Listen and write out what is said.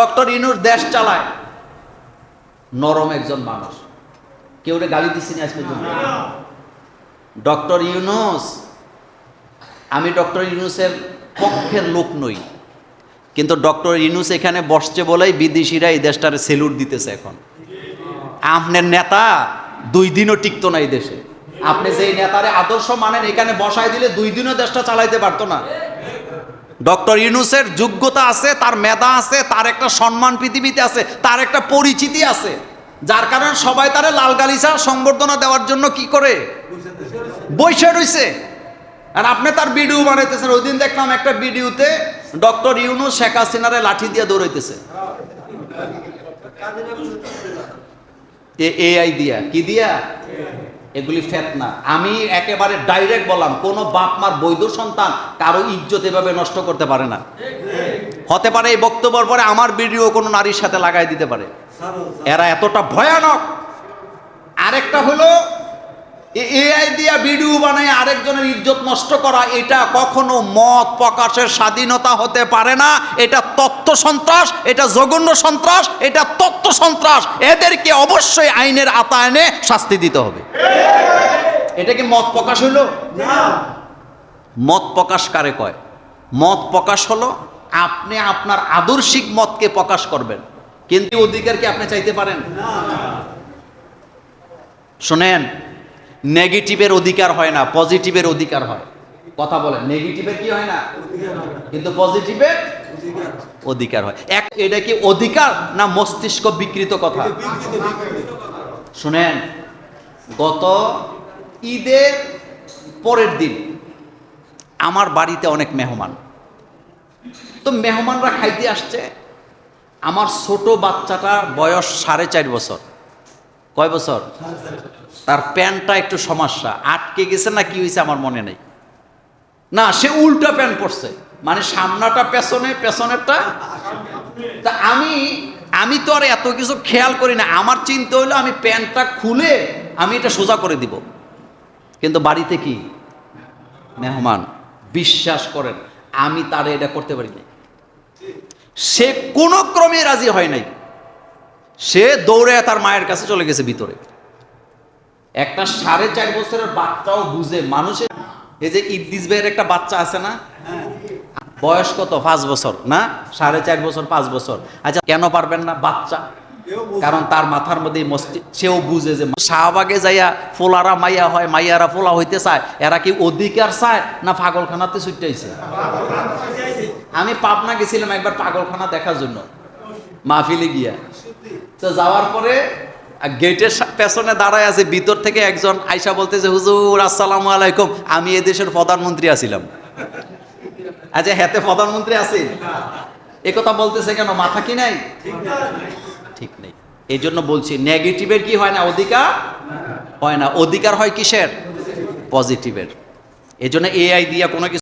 Doctor ইনুর দেশ চালায়। নরম একজন মানুষ। কেউ গালি দিচ্ছি আজ পর্যন্ত? ডক্টর ইউনুস, আমি ডক্টর ইউনুসের পক্ষের লোক নই। কিন্তু ডক্টর ইউনুস এখানে বসছে বলেই বিদেশিরা এই দেশটার সেলুট দিতেছে এখন। আপনার নেতা দুই দিনও টিকতো না এই দেশে। আপনি যেই নেতারে আদর্শ মানেন, এখানে বসায় দিলে দুই দিনও দেশটা চালাইতে পারতো না। ডক্টর ইউনুসের যোগ্যতা আছে, তার মেধা আছে, তার একটা সম্মান পৃথিবীতে আছে, তার একটা পরিচিতি আছে, যার কারণে সবাই তারে লাল গালিচা সংবর্ধনা দেওয়ার জন্য কি করে? বৈশা রইছে। আর আপনি তার ভিডিও বানাইতেছেন, ওই দিন দেখলাম একটা ভিডিওতে ডক্টর ইউনুস শেখ হাসিনারে লাঠি দিয়ে দৌড়াইতেছে। এআই দিয়া, কি দিয়া? এগুলি ফেতনা। আমি একেবারে ডাইরেক্ট বললাম কোন বাপ মার বৈধ সন্তান কারও ইজ্জত এভাবে নষ্ট করতে পারে না। হতে পারে এই বক্তব্যের পরে আমার ভিডিও কোনো নারীর সাথে লাগাই দিতে পারে। এরা এতটা ভয়ানক। আরেকটা হলো এআই দিয়া ভিডিও বানায় আরেকজনের ইজ্জত নষ্ট করা এটা কখনো মত প্রকাশের স্বাধীনতা হতে পারে না। এটা তত্ত্ব সন্ত্রাস এটা জঘন্য সন্ত্রাস এটা তত্ত্ব সন্ত্রাস। এদেরকে অবশ্যই আইনের আতায়নে শাস্তি দিতে হবে। এটা কি মত প্রকাশ হলো মত প্রকাশ কারে কয়? মত প্রকাশ হলো আপনি আপনার আদর্শিক মতকে প্রকাশ করবেন। কিন্তু অধিকার কি আপনি চাইতে পারেন? শোনেন নেগেটিভের অধিকার হয় না, পজিটিভের অধিকার হয়। কথা বলেন, নেগেটিভের কি হয় না? কিন্তু পজিটিভের অধিকার হয়। এক, এটা কি অধিকার না মস্তিষ্ক বিকৃত কথা? শুনেন, গত ঈদের পরের দিন আমার বাড়িতে অনেক মেহমান। তো মেহমানরা খাইতে আসছে। আমার ছোট বাচ্চাটার বয়স সাড়ে চার বছর। কয় বছর? তার প্যান্টটা একটু সমস্যা। আটকে গেছে না কি হয়েছে আমার মনে নেই। না, সে উল্টা প্যান্ট পরছে। মানে সামনাটা, পেছনে, পেছনেরটা। তা আমি আমি তো আর এত কিছু খেয়াল করি না। আমার চিন্তা হইল আমি প্যান্টটা খুলে আমি এটা সোজা করে দিব। কিন্তু বাড়িতে কি? মেহমান, বিশ্বাস করেন, আমি তারে এটা করতে পারি নাই। সে কোনো ক্রমে রাজি হয় নাই। সে দৌড়ে তার মায়ের কাছে চলে গেছে ভিতরে। একটা সাড়ে চার বছরের বাচ্চাও বুঝে, মানুষের এই যে ইদ্দিস ভাইয়ের একটা বাচ্চা আছে না? বয়স কত? পাঁচ বছর, না? সাড়ে চার বছর, পাঁচ বছর। আচ্ছা কেন পারবেন না বাচ্চা? কারণ তার মাথার মধ্যে মস্তি সেও বুঝে যে শাহবাগে যাইয়া ফোলারা মাইয়া হয়, মাইয়ারা ফোলা হইতে চায়, এরা কি অধিকার চায় না পাগলখানাতে ছুটাইছে আমি পাবনা গেছিলাম একবার পাগলখানা দেখার জন্য, মাহফিলে গিয়া। তো যাওয়ার পরে গেটের পেছনে দাঁড়ায় আছে, ভিতর থেকে একজন আয়সা বলতেছে হুজুর, আসসালামু আলাইকুম। আমি এ দেশের প্রধানমন্ত্রী আছিলাম। আচ্ছা হেতে প্রধানমন্ত্রী আছি? এ কথা বলতেছে কেন? মাথা কি নাই? ঠিক নেই। এই জন্য বলছি, নেগেটিভের কি হয় না? অধিকার হয় না। অধিকার হয় কিসের? পজিটিভের। এই জন্য এআই দিয়া কোনো কিছু